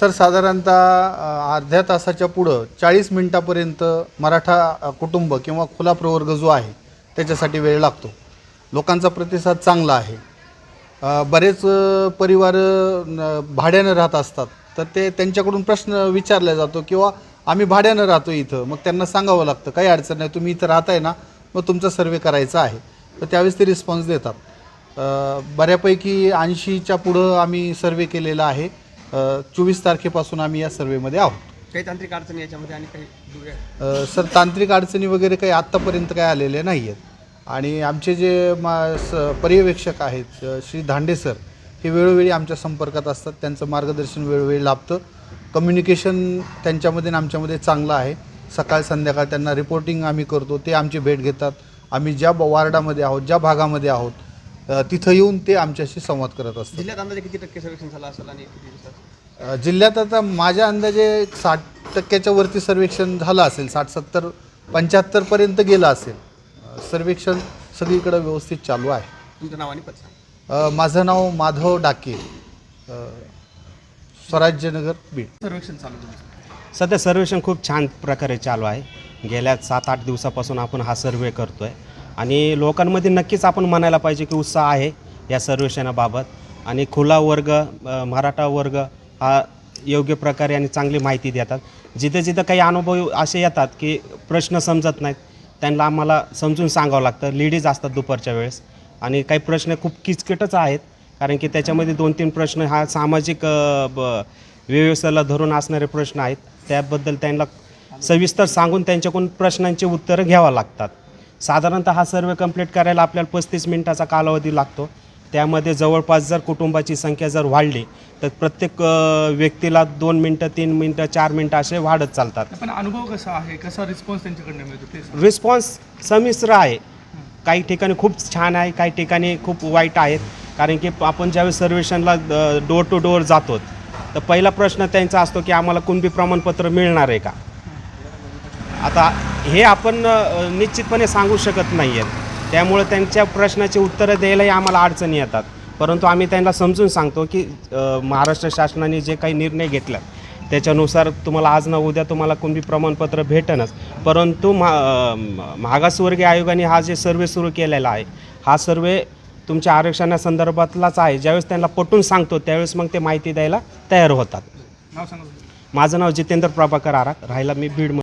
Sir साधारणतः अर्ध्या तासाच्या पुढं चाळीस मिनिटापर्यंत मराठा कुटुंब किंवा खुला प्रवर्ग जो आहे त्याच्यासाठी वेळ लागतो. लोकांचा प्रतिसाद चांगला आहे. बरेच परिवार भाड्यानं राहत असतात. तर ते त्यांच्याकडून प्रश्न विचारला जातो किंवा आम्ही भाड्यानं राहतो इथं मग त्यांना सांगावं लागतं काही अडचण नाही तुम्ही इथं राहताय ना मग तुमचा सर्वे करायचा आहे. तर त्यावेळेस ते रिस्पॉन्स देतात. बऱ्यापैकी ऐंशीच्या पुढं आम्ही सर्वे केलेला आहे. चोवीस तारखेपासून आम्ही या सर्वेमध्ये आहोत. काही तांत्रिक अडचणी याच्यामध्ये आणि काही अ, सर तांत्रिक अडचणी वगैरे काही आत्तापर्यंत काही आलेल्या नाही आहेत आणि आमचे जे मा स पर्यवेक्षक आहेत अ, श्री धांडे सर हे वेळोवेळी आमच्या संपर्कात असतात. त्यांचं मार्गदर्शन वेळोवेळी लाभतं. कम्युनिकेशन त्यांच्यामध्ये आणि आमच्यामध्ये चांगलं आहे. सकाळ संध्याकाळ त्यांना रिपोर्टिंग आम्ही करतो. ते आमची भेट घेतात. आम्ही ज्या ब- वार्डामध्ये आहोत ज्या भागामध्ये आहोत तिथं येऊन ते आमच्याशी संवाद करत असतात. जिल्ह्यात अंदाजे किती टक्के सर्वेक्षण झालं असेल आणि किती दिवसात? जिल्ह्यात आता माझ्या अंदाजे साठ टक्क्याच्या वरती सर्वेक्षण झालं असेल. साठ सत्तर पंच्याहत्तरपर्यंत गेलं असेल. सर्वेक्षण सगळीकडं व्यवस्थित चालू आहे. तुमचं नाव आणि अ, माझं नाव माधव डाके. अ, स्वराज्यनगर बीड. सर्वेक्षण चालू सध्या सर्वेक्षण खूप छान प्रकारे चालू आहे. गेल्या सात आठ दिवसापासून आपण हा सर्वे करतो आहे आणि लोकांमध्ये नक्कीच आपण म्हणायला पाहिजे की उत्साह आहे या सर्वेक्षणाबाबत. आणि खुला वर्ग मराठा वर्ग हा योग्य प्रकारे आणि चांगली माहिती देतात. जिथे जिथं काही अनुभव असे येतात की प्रश्न समजत नाहीत त्यांना आम्हाला समजून सांगावं लागतं. लेडीज असतात दुपारच्या वेळेस. आणि काही प्रश्न खूप किचकिटच आहेत कारण की त्याच्यामध्ये दोन तीन प्रश्न हा सामाजिक ब व्यवस्थेला धरून असणारे प्रश्न आहेत. त्याबद्दल त्यांना सविस्तर सांगून त्यांच्याकडून प्रश्नांची उत्तरं घ्यावं लागतात. साधारणतः हा सर्वे कंप्लीट करायला आपल्याला पस्तीस मिनिटाचा कालावधी लागतो. त्यामध्ये जवळपास जर कुटुंबाची संख्या जर वाढली तर प्रत्येक व्यक्तीला दोन मिनटं तीन मिनटं चार मिनटं असे वाढत चालतात. पण अनुभव कसा आहे? कसा रिस्पॉन्स त्यांच्याकडनं मिळतो. रिस्पॉन्स संमिश्र आहे. काही ठिकाणी खूप छान आहे काही ठिकाणी खूप वाईट आहेत. कारण की आपण ज्यावेळेस सर्वेक्षणला डोर टू डोअर जातो तर पहिला प्रश्न त्यांचा असतो की आम्हाला कुणबी प्रमाणपत्र मिळणार आहे का? आता हे आपण निश्चितपणे सांगू शकत नाही आहेत त्यामुळे त्यांच्या प्रश्नाची उत्तरं द्यायलाही आम्हाला अडचणी येतात. परंतु आम्ही त्यांना समजून सांगतो की महाराष्ट्र शासनाने जे काही निर्णय घेतला त्याच्यानुसार तुम्हाला आज ना उद्या तुम्हाला कुणबी प्रमाणपत्र भेटनच. परंतु मा मागासवर्गीय आयोगाने हा जे सर्वे सुरू केलेला आहे हा सर्वे तुमच्या आरक्षणासंदर्भातलाच आहे. ज्यावेळेस त्यांना पटून सांगतो त्यावेळेस मग ते माहिती द्यायला तयार होतात. माझं नाव जितेंद्र प्रभाकर आराक राहायला मी बीड